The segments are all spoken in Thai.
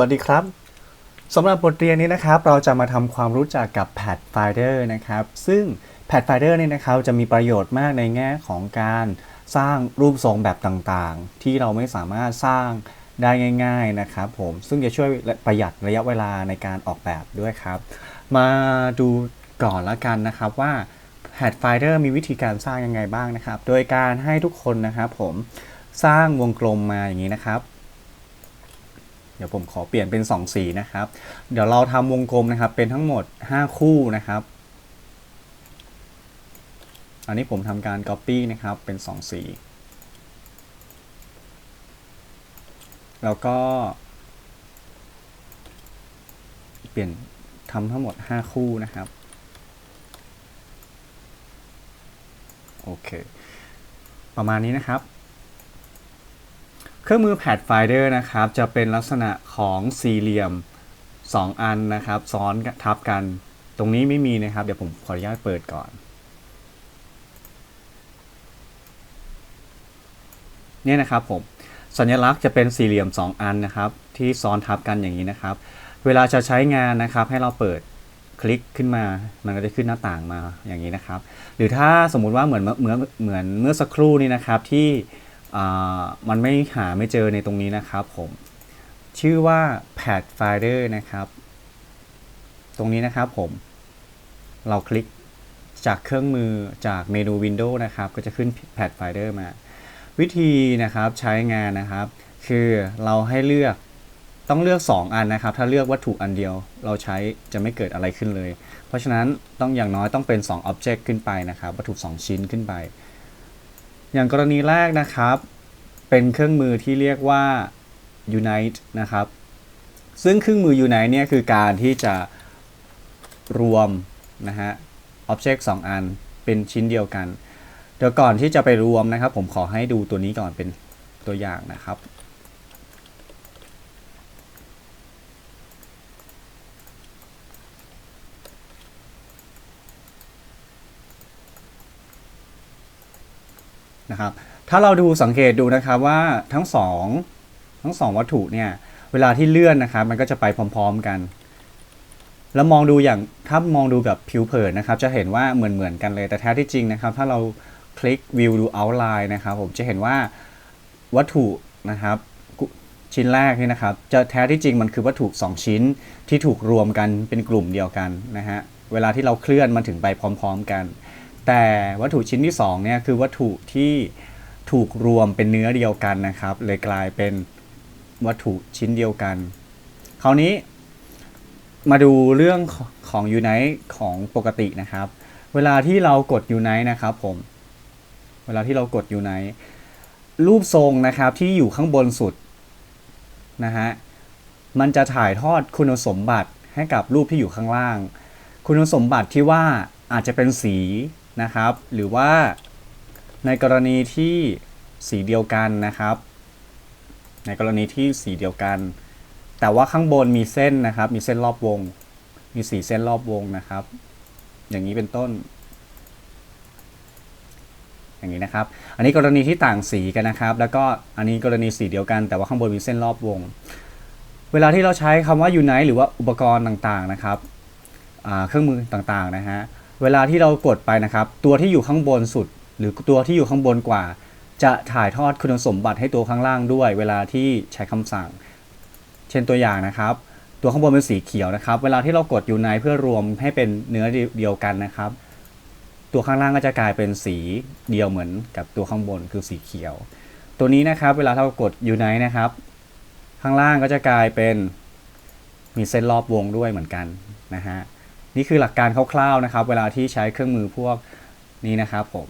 วัสดีครับสำหรับบทเรียนนี้นะครับเราจะมาทำความรู้จักกับ Pathfinder นะครับ ซึ่ง Pathfinder เนี่ยนะครับจะมีประโยชน์มากในแง่ของการสร้างรูปทรงแบบต่างๆ ที่เราไม่สามารถสร้างได้ง่าย ๆนะครับผมซึ่งจะช่วยประหยัดระยะเวลาในการออกแบบด้วยครับ มาดูก่อนละกันนะครับว่า Pathfinder มีวิธีการสร้างยังไงบ้างนะครับ โดยการให้ทุกคนนะครับผมสร้างวงกลมมาอย่างนี้นะครับ เดี๋ยวผมขอเปลี่ยนเป็น 2 สีนะครับ เดี๋ยวเราทำวงกลมนะครับ เป็นทั้งหมด 5 คู่นะครับ อันนี้ผมทำการ Copy นะครับ เป็น 2 สี แล้วก็ เปลี่ยนทำทั้งหมด 5 คู่นะครับ โอเค ประมาณนี้นะครับ เครื่องมือ Pathfinder นะครับ จะเป็นลักษณะของสี่เหลี่ยม 2 อันนะครับ ซ้อนทับกัน ตรงนี้ไม่มีนะครับ เดี๋ยวผมขออนุญาตเปิดก่อน เนี่ยนะครับผม สัญลักษณ์จะเป็นสี่เหลี่ยม 2 อันนะครับ ที่ซ้อนทับกันอย่างนี้นะครับ เวลาจะใช้งานนะครับ ให้เราเปิดคลิกขึ้นมา มันก็จะขึ้นหน้าต่างมาอย่างนี้นะครับ หรือถ้าสมมุติว่าเหมือนเหมือนเหมือนเมื่อสักครู่นี้นะครับที่ มันไม่หาไม่เจอในตรงนี้นะครับผมชื่อว่า Pathfinder นะครับ ตรงนี้นะครับผม เราคลิกจากเครื่องมือจากเมนู Windows นะครับ ก็จะขึ้น Pathfinder มา วิธีนะครับใช้งานนะครับ คือเราให้เลือกต้องเลือก 2 อันนะครับ ถ้าเลือกวัตถุอันเดียว เราใช้จะไม่เกิดอะไรขึ้นเลย เพราะฉะนั้นต้องอย่างน้อยต้องเป็น 2 Object ขึ้นไปนะครับ วัตถุ 2 ชิ้นขึ้นไป อย่างกรณีแรกนะครับ เป็นเครื่องมือที่เรียกว่า unite นะครับ ซึ่งเครื่องมือ unite เนี่ยคือการที่จะรวมนะฮะ object 2 อันเป็นชิ้นเดียวกัน เดี๋ยวก่อนที่จะไปรวมนะครับ ผมขอให้ดูตัวนี้ก่อนเป็นตัวอย่างนะครับ นะครับ ถ้าเราดูสังเกตดูนะครับว่าทั้งสองทั้งสองวัตถุเนี่ยเวลาที่เลื่อนนะครับมันก็จะไปพร้อม ๆ กัน แล้วมองดูอย่างถ้ามองดูกับผิวเผินนะครับ จะเห็นว่าเหมือนๆกันเลยแต่แท้ที่จริงนะครับ ถ้าเราคลิกวิวดู outline นะครับ ผมจะเห็นว่าวัตถุนะครับชิ้นแรกนี่นะครับ จะแท้ที่จริงมันคือวัตถุ 2 ชิ้นที่ถูกรวมกันเป็นกลุ่มเดียวกันนะฮะเวลาที่เราเคลื่อนมันถึงไปพร้อม ๆ กัน แต่วัตถุชิ้นที่2เนี่ยคือวัตถุที่ถูกรวมเป็นเนื้อเดียวกันนะครับ เลยกลายเป็นวัตถุชิ้นเดียวกัน คราวนี้มาดูเรื่องของ Unite ของปกตินะครับ เวลาที่เรากด Unite นะครับผม เวลาที่เรากด Unite รูปทรงนะครับที่อยู่ข้างบนสุดนะฮะ มันจะถ่ายทอดคุณสมบัติให้กับรูปที่อยู่ข้างล่าง คุณสมบัติที่ว่าอาจจะเป็นสี นะครับ หรือว่าในกรณีที่สีเดียวกันนะครับ ในกรณีที่สีเดียวกัน แต่ว่าข้างบนมีเส้นนะครับ มีเส้นรอบวง มีสีเส้นรอบวงนะครับ อย่างนี้เป็นต้น อย่างนี้นะครับ อันนี้กรณีที่ต่างสีกันนะครับ แล้วก็อันนี้กรณีสีเดียวกัน แต่ว่าข้างบนมีเส้นรอบวง เวลาที่เราใช้คำว่า unite หรือว่าอุปกรณ์ต่างๆนะครับ เครื่องมือต่างๆนะฮะ เวลาที่เรากดไปนะครับ ตัวที่อยู่ข้างบนสุด หรือตัวที่อยู่ข้างบนกว่า จะถ่ายทอดคุณสมบัติให้ตัวข้างล่างด้วย เวลาที่ใช้คำสั่ง เช่นตัวอย่างนะครับ ตัวข้างบนเป็นสีเขียวนะครับ เวลาที่เรากด unite เพื่อรวมให้เป็นเนื้อเดียวกันนะครับ ตัวข้างล่างก็จะกลายเป็นสีเดียวเหมือนกับตัวข้างบนคือสีเขียว ตัวนี้นะครับเวลาเรากด unite นะครับ ข้างล่างก็จะกลายเป็นมีเส้นรอบวงด้วยเหมือนกันนะฮะ นี่คือหลักการคร่าวๆนะครับ เวลาที่ใช้เครื่องมือพวกนี้นะครับผม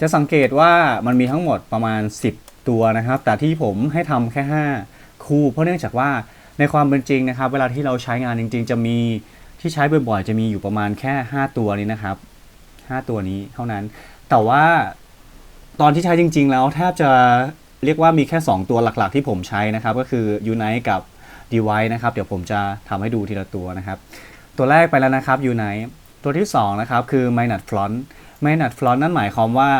จะสังเกตว่ามันมีทั้งหมดประมาณ 10 ตัวนะครับ แต่ที่ผมให้ทำแค่ 5 คู่ เพราะเนื่องจากว่าในความเป็นจริงนะครับ เวลาที่เราใช้งานจริง ๆ จะมีที่ใช้บ่อยๆ จะมีอยู่ประมาณแค่ 5 ตัวนี้นะครับ 5 ตัวนี้เท่านั้น แต่ว่าตอนที่ใช้จริง ๆ แล้วแทบจะเรียกว่ามีแค่ 2 ตัวหลักๆ ที่ผมใช้นะครับ ก็คือ Unite กับ Device นะครับ เดี๋ยวผมจะทำให้ดูทีละตัวนะครับ ตัวแรกไปแล้วนะครับ Unite ตัวที่2นะครับคือ Minus Front Minus Front นั่นหมายความว่า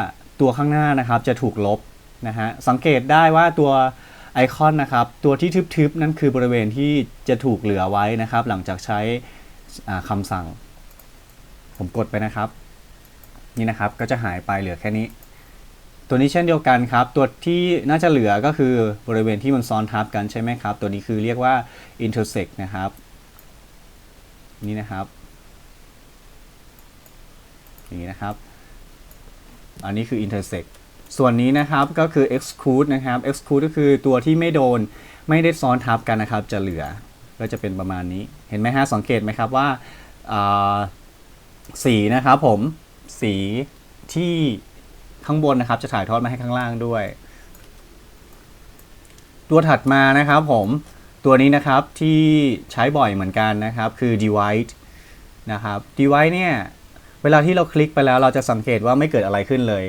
ตัวข้างหน้านะครับจะถูกลบนะฮะสังเกตได้ว่าตัวไอคอนนะครับตัวที่ทึบๆ นั่นคือบริเวณที่จะถูกเหลือไว้นะครับ หลังจากใช้คำสั่ง ผมกดไปนะครับ นี่นะครับก็จะหายไปเหลือแค่นี้ ตัวนี้เช่นเดียวกันครับ ตัวที่น่าจะเหลือก็คือบริเวณที่มันซ้อนทับกันใช่ไหมครับ ตัวนี้คือเรียกว่า intersect นะครับ นี่นะครับ อย่างนี้นะครับ อันนี้คือ intersect ส่วนนี้นะครับก็คือ exclude นะครับ exclude ก็คือตัวที่ไม่โดนไม่ได้ซ้อนทับกันนะครับ จะเหลือก็จะเป็นประมาณนี้ เห็นไหมฮะสังเกตไหมครับว่าอ่าสีนะครับผมสีที่ข้างบนนะครับ จะถ่ายทอดมาให้ข้างล่างด้วย ตัวถัดมานะครับผม ตัวนี้นะครับที่ใช้บ่อยเหมือนกันนะครับ คือ divide นะครับ divide เนี่ย เวลาที่เราคลิกไปแล้วเราจะสังเกตว่าไม่เกิดอะไรขึ้นเลย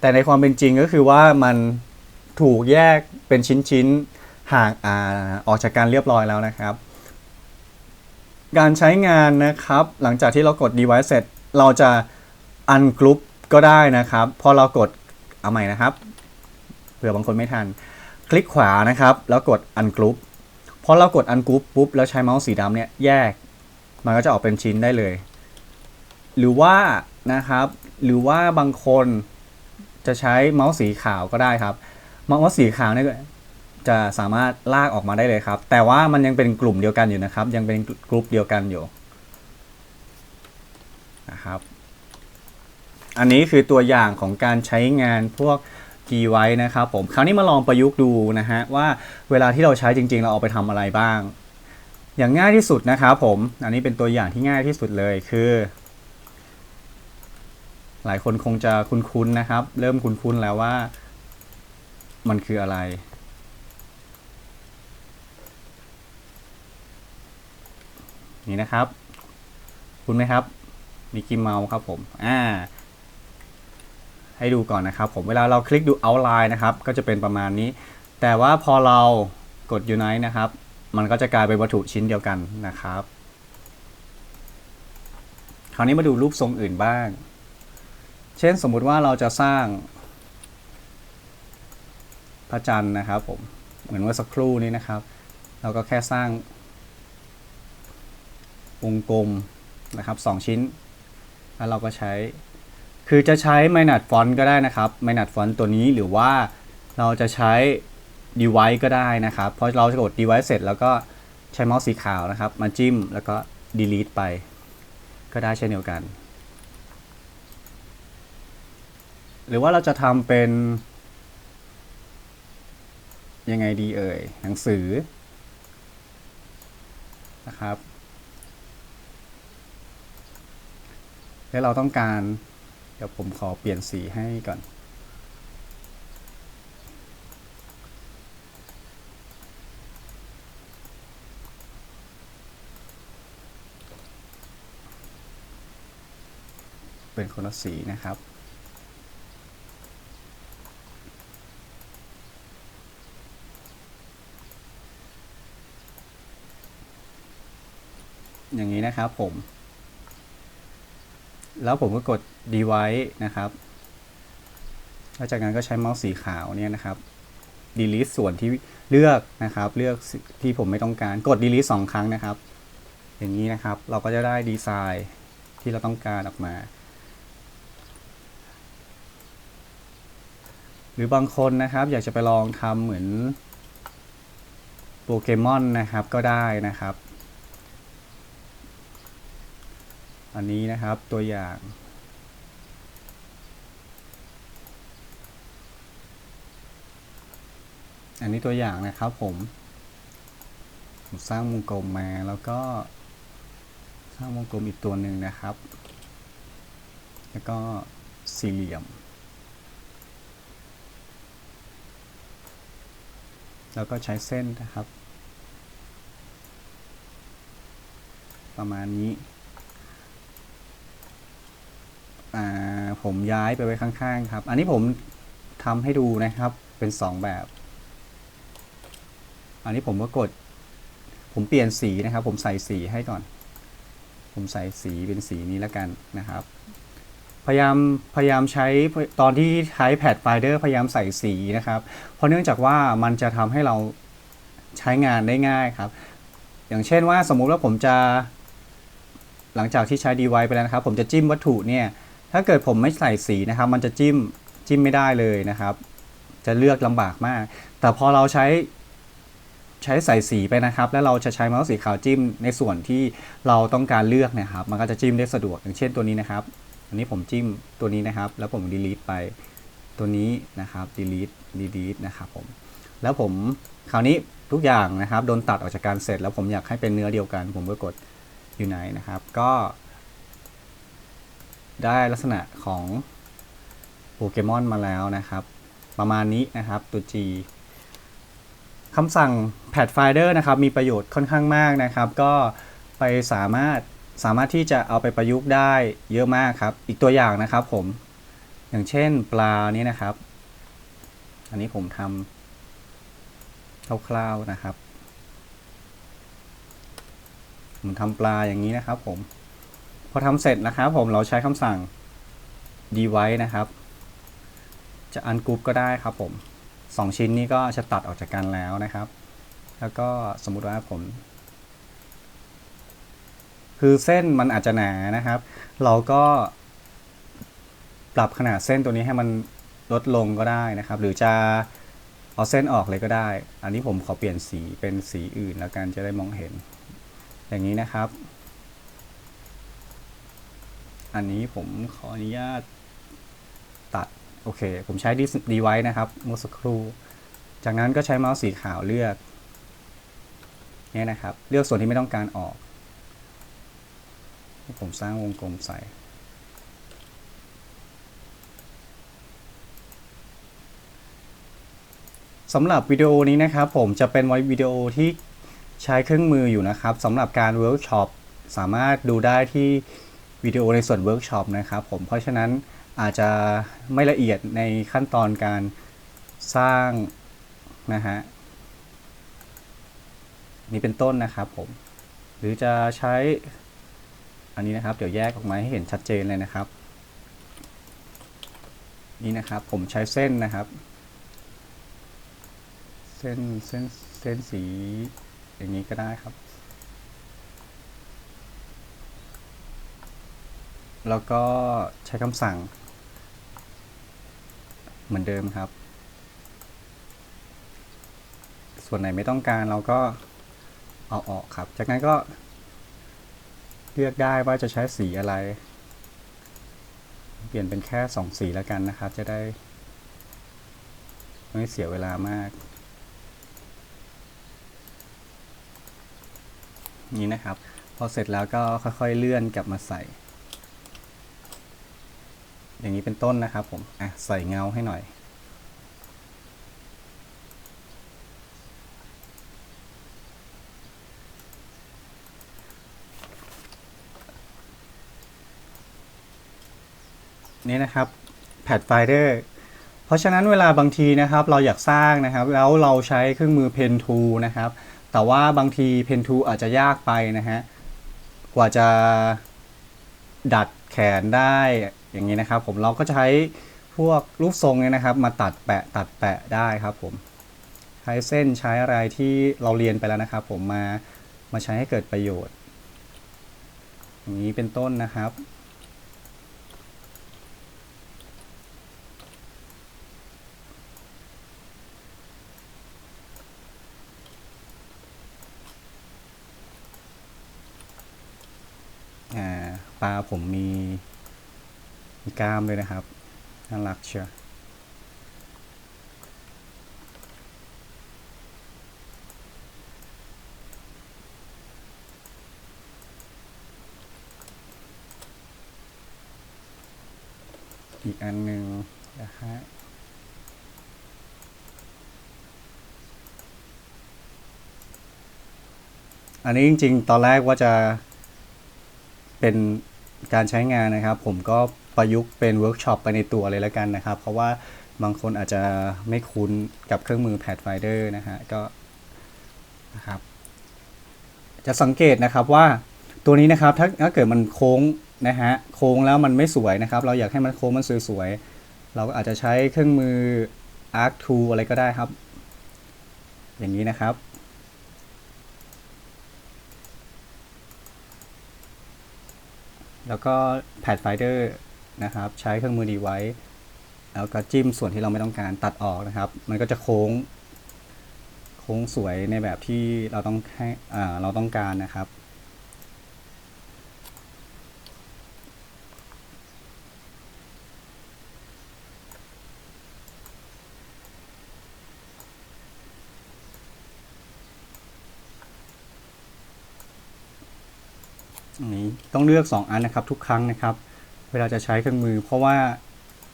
แต่ในความเป็นจริงก็คือว่ามันถูกแยกเป็นชิ้นๆห่างอาออกจากการเรียบร้อยแล้วนะครับ การใช้งานนะครับ หลังจากที่เรากด device เสร็จ เราจะ ungroup ก็ได้นะครับ พอเรากดเอาใหม่นะครับ เผื่อบางคนไม่ทัน คลิกขวานะครับ แล้วกด ungroup พอเรากด ungroup ปุ๊บแล้วใช้เมาส์สีดำเนี่ยแยก มันก็จะออกเป็นชิ้นได้เลย หรือว่านะครับ หรือว่าบางคนจะใช้เมาส์สีขาวก็ได้ครับ เมาส์สีขาวเนี่ยจะสามารถลากออกมาได้เลยครับ แต่ว่ามันยังเป็นกลุ่มเดียวกันอยู่นะครับ ยังเป็นกลุ่มเดียวกันอยู่นะครับ อันนี้คือตัวอย่างของการใช้งานพวก d ไว้นะครับผมคราวนี้มาลองประยุกต์ดูนะฮะว่าเวลาที่เราใช้จริง ๆ เราเอาไปทำอะไรบ้าง อย่างง่ายที่สุดนะครับผม อันนี้เป็นตัวอย่างที่ง่ายที่สุดเลยคือ หลายคนคงจะคุ้นๆนะครับ เริ่มคุ้นๆแล้วว่า มันคืออะไรนี่นะครับ คุณไหมครับมิกกี้เมาส์ครับผม อ่า ให้ดูก่อนนะครับ ผมเวลาเราคลิกดู outline นะครับก็จะเป็นประมาณนี้ แต่ว่าพอเรากด unite นะครับ มันก็จะกลายเป็นวัตถุชิ้นเดียวกันนะครับ คราวนี้มาดูรูปทรงอื่นบ้าง เช่นสมมุติว่าเราจะสร้างพระจันทร์นะครับผมเหมือนเมื่อสักครู่นี้นะครับ เราก็แค่สร้างวงกลมนะครับสองชิ้น แล้วเราก็ใช้ คือจะใช้ m i n u t font ก็ได้นะครับ m i n u t font ตัวนี้หรือว่าเราจะใช้ device ก็ได้นะครับ เพราะเราจะกด device เสร็จแล้วก็ใช้เมาส์สีขาวนะครับ มาจิ้มแล้วก็ delete ไป ก็ได้เช่นเดียวกัน หรือว่าเราจะทำเป็น ยังไงดีเอ่ย หนังสือนะครับ แล้วเราต้องการ ดี๋ยวผมขอเปลี่ยนสีให้ก่อน เป็นคนละสีนะครับอย่างนี้นะครับผม แล้วผมก็กด device นะครับแล้วจากนั้นก็ใช้เมาส์สีขาวเนี่ยนะครับ delete ส่วนที่เลือกนะครับ เลือกที่ผมไม่ต้องการกด delete สองครั้งนะครับ อย่างนี้นะครับเราก็จะได้ดีไซน์ที่เราต้องการออกมา หรือบางคนนะครับ อยากจะไปลองทำเหมือนโปเกมอนนะครับก็ได้นะครับ อันนี้นะครับตัวอย่าง อันนี้ตัวอย่างนะครับผมผมสร้างวงกลมมาแล้วก็สร้างวงกลมอีกตัวหนึ่งนะครับ แล้วก็สี่เหลี่ยม แล้วก็ใช้เส้นนะครับ ประมาณนี้ อ่า ผมย้ายไปไว้ข้างๆครับ อันนี้ผมทำให้ดูนะครับเป็นสองแบบ อันนี้ผมก็กด ผมเปลี่ยนสีนะครับ ผมใส่สีให้ก่อน ผมใส่สีเป็นสีนี้แล้วกันนะครับ พยายามพยายามใช้ตอนที่ใช้แพดไฟเดอร์พยายามใส่สีนะครับ เพราะเนื่องจากว่ามันจะทำให้เราใช้งานได้ง่ายครับ อย่างเช่นว่าสมมุติว่าผมจะหลังจากที่ใช้ดีไวไปแล้วนะครับ ผมจะจิ้มวัตถุเนี่ย ถ้าเกิดผมไม่ใส่สีนะครับ มันจะจิ้มจิ้มไม่ได้เลยนะครับ จะเลือกลำบากมาก แต่พอเราใช้ใช้ใส่สีไปนะครับ แล้วเราจะใช้เมาส์สีขาวจิ้มในส่วนที่เราต้องการเลือกนะครับ มันก็จะจิ้มได้สะดวกอย่างเช่นตัวนี้นะครับ อันนี้ผมจิ้มตัวนี้นะครับ แล้วผม delete ไปตัวนี้นะครับ delete delete นะครับผมแล้วผมคราวนี้ทุกอย่างนะครับโดนตัดออกจากการเสร็จ แล้วผมอยากให้เป็นเนื้อเดียวกัน ผมก็กดอยู่ไหนนะครับ ก็ ได้ลักษณะของโปเกมอนมาแล้วนะครับ ประมาณนี้นะครับตัว G คำสั่ง pad finder นะครับ มีประโยชน์ค่อนข้างมากนะครับ ก็ไปสามารถสามารถที่จะเอาไปประยุกต์ได้เยอะมากครับ อีกตัวอย่างนะครับผมอย่างเช่นปลานี้นะครับ อันนี้ผมทำคร่าวๆนะครับผมทำปลาอย่างนี้นะครับผม พอทำเสร็จนะครับผมเราใช้คำสั่ง device นะครับ จะ ungroup ก็ได้ครับผมสองชิ้นนี้ก็จะตัดออกจากกันแล้วนะครับ แล้วก็สมมุติว่าผม คือเส้นมันอาจจะหนานะครับ เราก็ปรับขนาดเส้นตัวนี้ให้มันลดลงก็ได้นะครับ หรือจะเอาเส้นออกเลยก็ได้ อันนี้ผมขอเปลี่ยนสีเป็นสีอื่นแล้วกันจะได้มองเห็น อย่างนี้นะครับ อันนี้ผมขออนุญาตตัด โอเค ผมใช้ดีไว้นะครับเมื่อสักครู่ จากนั้นก็ใช้เมาส์สีขาวเลือกเนี่ยนะครับ เลือกส่วนที่ไม่ต้องการออก ผมสร้างวงกลมใส่สำหรับวิดีโอนี้นะครับ ผมจะเป็นวิดีโอที่ใช้เครื่องมืออยู่นะครับสำหรับการเวิร์กช็อปสามารถดูได้ที่ วิดีโอในส่วนเวิร์กช็อปนะครับผม เพราะฉะนั้นอาจจะไม่ละเอียดในขั้นตอนการสร้างนะฮะนี่เป็นต้นนะครับผม หรือจะใช้อันนี้นะครับ เดี๋ยวแยกออกมาให้เห็นชัดเจนเลยนะครับ นี่นะครับผมใช้เส้นนะครับ เส้นเส้นเส้นสีอย่างนี้ก็ได้ครับ แล้วก็ใช้คำสั่ง เหมือนเดิมครับ ส่วนไหนไม่ต้องการเราก็เอาออกครับ จากนั้นก็ เลือกได้ว่าจะใช้สีอะไร เปลี่ยนเป็นแค่สองสีแล้วกันนะครับ จะได้ ไม่เสียเวลามาก นี้นะครับ พอเสร็จแล้วก็ค่อยๆเลื่อนกลับมาใส่ อย่างนี้เป็นต้นนะครับผมอะใส่เงาให้หน่อย นี่นะครับแพดไฟเดอร์เพราะฉะนั้นเวลาบางทีนะครับเราอยากสร้างนะครับ แล้วเราใช้เครื่องมือ Pen t o นะครับ แต่ว่าบางที Pen t o อาจจะยากไปนะฮะกว่าจะดัดแขนได้ อย่างนี้นะครับ ผมเราก็ใช้พวกรูปทรงเนี่ยนะครับ มาตัดแปะตัดแปะได้ครับผมใช้เส้นใช้อะไรที่เราเรียนไปแล้วนะครับ ผมมามาใช้ให้เกิดประโยชน์ อย่างนี้เป็นต้นนะครับอ่าปลาผมมี มีกล้ามด้วยนะครับ น่ารักเชียวอีกอันหนึ่งนะฮะอันนี้จริง ๆ ตอนแรกว่าจะเป็นการใช้งานนะครับ ผมก็ ประยุกต์เป็นเวิร์กช็อปไปในตัวเลยแล้วกันนะครับ เพราะว่าบางคนอาจจะไม่คุ้นกับเครื่องมือ Pathfinder นะฮะก็นะครับจะสังเกตนะครับว่าตัวนี้นะครับถ้าถ้าเกิดมันโค้งนะฮะโค้งแล้วมันไม่สวยนะครับ เราอยากให้มันโค้งมันสวยๆเราก็อาจจะใช้เครื่องมือ Arc Tool อะไรก็ได้ครับ อย่างนี้นะครับแล้วก็ Pathfinder นะครับ ใช้เครื่องมือดีไว้ แล้วก็จิ้มส่วนที่เราไม่ต้องการตัดออกนะครับ มันก็จะโค้ง โค้งสวยในแบบที่เราต้องให้อ่าเราต้องการนะครับนนี้ต้องเลือก 2 อันนะครับทุกครั้งนะครับ เวลาจะใช้เครื่องมือ เพราะว่า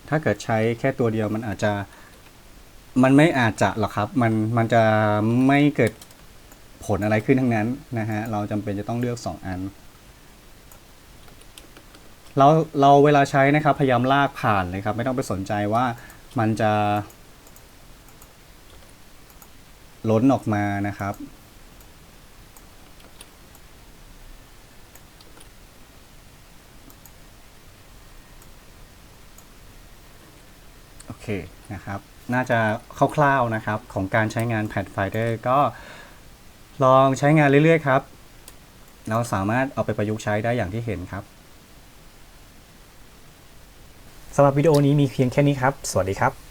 ถ้าเกิดใช้แค่ตัวเดียวมันอาจจะมันไม่อาจจะหรอกครับ มันมันจะไม่เกิดผลอะไรขึ้นทั้งนั้นนะฮะเราจำเป็นจะต้องเลือก 2 อัน เราเราเวลาใช้นะครับ พยายามลากผ่านเลยครับ ไม่ต้องไปสนใจว่ามันจะล้นออกมานะครับ เคนะครับ น่าจะคร่าวๆนะครับของการใช้งาน Pathfinder ก็ลองใช้งานเรื่อยๆครับ เราสามารถเอาไปประยุกต์ใช้ได้อย่างที่เห็นครับสำหรับวิดีโอนี้มีเพียงแค่นี้ครับ สวัสดีครับ